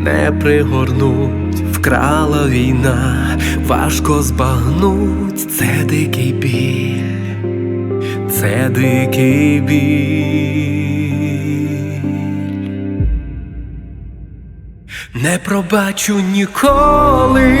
не пригорнуть, вкрала війна, важко збагнуть, це дикий біль, це дикий біль. Не пробачу ніколи,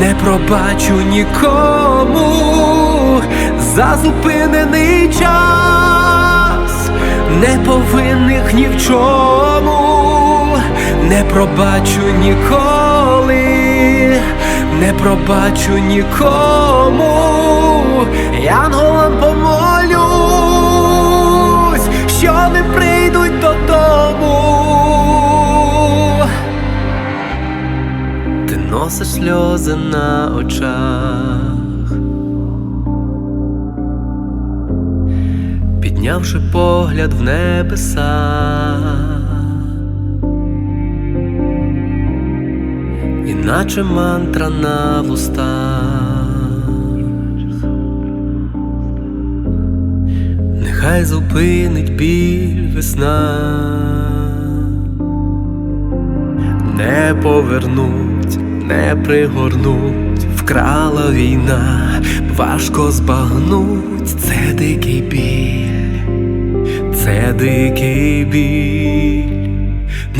не пробачу нікому. За зупинений час, неповинних ні в чому, не пробачу ніколи, не пробачу нікому, янголам помолюсь, що не прийдуть додому. Ти носиш сльози на очах, піднявши погляд в небеса, іначе мантра на вустах. Нехай зупинить біль весна. Не повернуть, не пригорнуть, вкрала війна, важко збагнуть, це дикий біль, це дикий біль,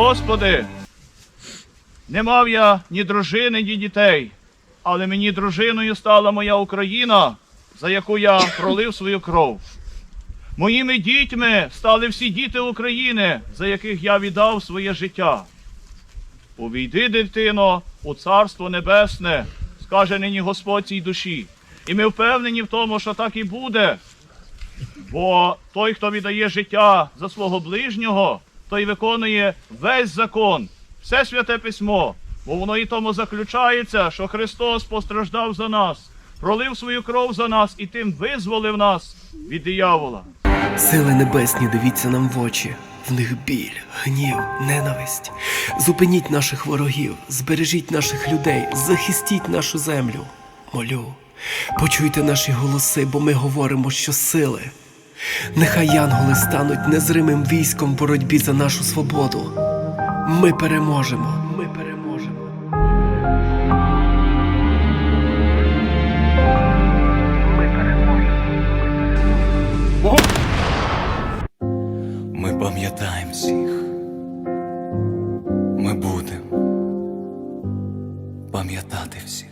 Господи, не мав я ні дружини, ні дітей, але мені дружиною стала моя Україна, за яку я пролив свою кров. Моїми дітьми стали всі діти України, за яких я віддав своє життя. Увійди, дитино, у Царство Небесне, скаже нині Господь цій душі. І ми впевнені в тому, що так і буде. Бо той, хто віддає життя за свого ближнього, той виконує весь закон, все святе письмо, бо воно і тому заключається, що Христос постраждав за нас, пролив свою кров за нас і тим визволив нас від диявола. Сили небесні, дивіться нам в очі. В них біль, гнів, ненависть. Зупиніть наших ворогів, збережіть наших людей, захистіть нашу землю. Молю, почуйте наші голоси, бо ми говоримо, що сили. Нехай янголи стануть незримим військом в боротьбі за нашу свободу. Ми переможемо. Ми переможемо. Ми пам'ятаємо всіх. Ми будемо пам'ятати всіх.